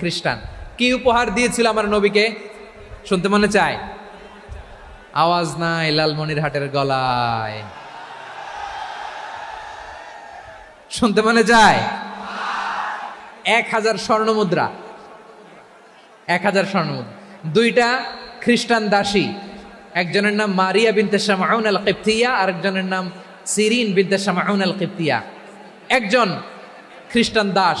খ্রিস্টান। কি উপহার দিয়েছিল আমার নবীকে? শুনতে মনে চায়? আওয়াজ নাই লালমনিরহাটের গলায়। শুনতে মনে যায় এক হাজার স্বর্ণ মুদ্রা। এক হাজার স্বর্ণমুদ্রা দুইটা খ্রিস্টান দাসী। একজনের নাম মারিয়া বিনতে শামাউন আল কিপ্তিয়া আরেকজনের নাম সিরিন বিনতে শামাউন আল কিপ্তিয়া একজন খ্রিস্টান দাস।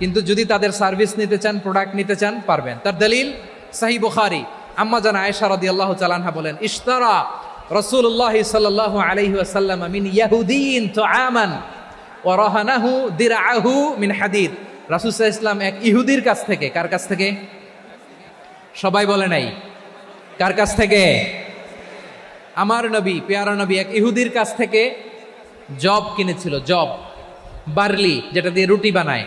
কিন্তু যদি তাদের সার্ভিস নিতে চান প্রোডাক্ট নিতে চান, পারবেন। তার দলিল, সাহি বুখারি। আম্মা জান আয়েশা রাদিয়াল্লাহু তাআলা বলেন, ইশতারা রাসূলুল্লাহ সাল্লাল্লাহু আলাইহি ওয়াসাল্লাম মিন ইয়াহুদিন তুআমান ওয়া রাহানাহু দিরআহু মিন হাদিদ। রাসূল ইসলাম এক ইহুদির কাছ থেকে, কার কাছ থেকে? সবাই বলে নাই। কার কাছ থেকে? আমার নবী, পেয়ারা নবী এক ইহুদির কাছ থেকে জব কিনেছিল, জব, বার্লি, যেটা দিয়ে রুটি বানায়।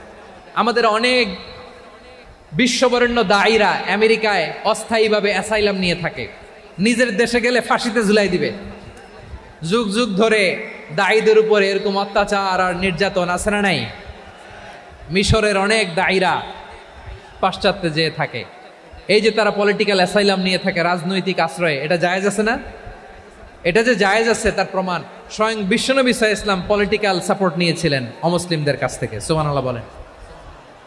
আমাদের অনেক বিশ্ববরেণ্য দায়ীরা আমেরিকায় অস্থায়ীভাবে অ্যাসাইলাম নিয়ে থাকে। নিজের দেশে গেলে ফাঁসিতে ঝুলাই দিবে। যুগ যুগ ধরে দায়ীদের উপরে এরকম অত্যাচার আর নির্যাতন আছে না নাই? মিশরের অনেক দায়ীরা পাশ্চাত্যে যেয়ে থাকে। এই যে তারা পলিটিক্যাল অ্যাসাইলাম নিয়ে থাকে, রাজনৈতিক আশ্রয়ে, এটা জায়েজ আছে না? এটা যে জায়েজ আছে, তার প্রমাণ স্বয়ং বিশ্বনবী সাহা ইসলাম পলিটিক্যাল সাপোর্ট নিয়েছিলেন অমুসলিমদের কাছ থেকে। সুবহানাল্লাহ বলেন।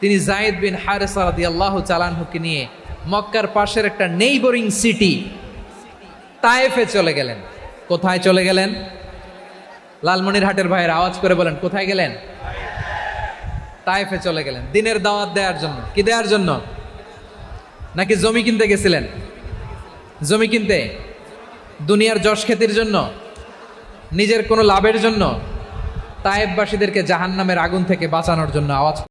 তিনি জায়েদ বিন হারেসা রাদি আল্লাহ চালানহুকে নিয়ে মক্কার পাশের একটা নেইবরিং সিটি তায়েফে চলে গেলেন। কোথায় চলে গেলেন? লালমনিরহাটের ভাইয়ের আওয়াজ করে বলেন, কোথায় গেলেন? তায়েফে চলে গেলেন। দিনের দাওয়াত দেওয়ার জন্য। কি দেওয়ার জন্য? নাকি জমি কিনতে গেছিলেন? জমি কিনতে? দুনিয়ার যশ খ্যাতির জন্য? নিজের কোনো লাভের জন্য? তায়েববাসীদেরকে জাহান্নামের আগুন থেকে বাঁচানোর জন্য আওয়াজ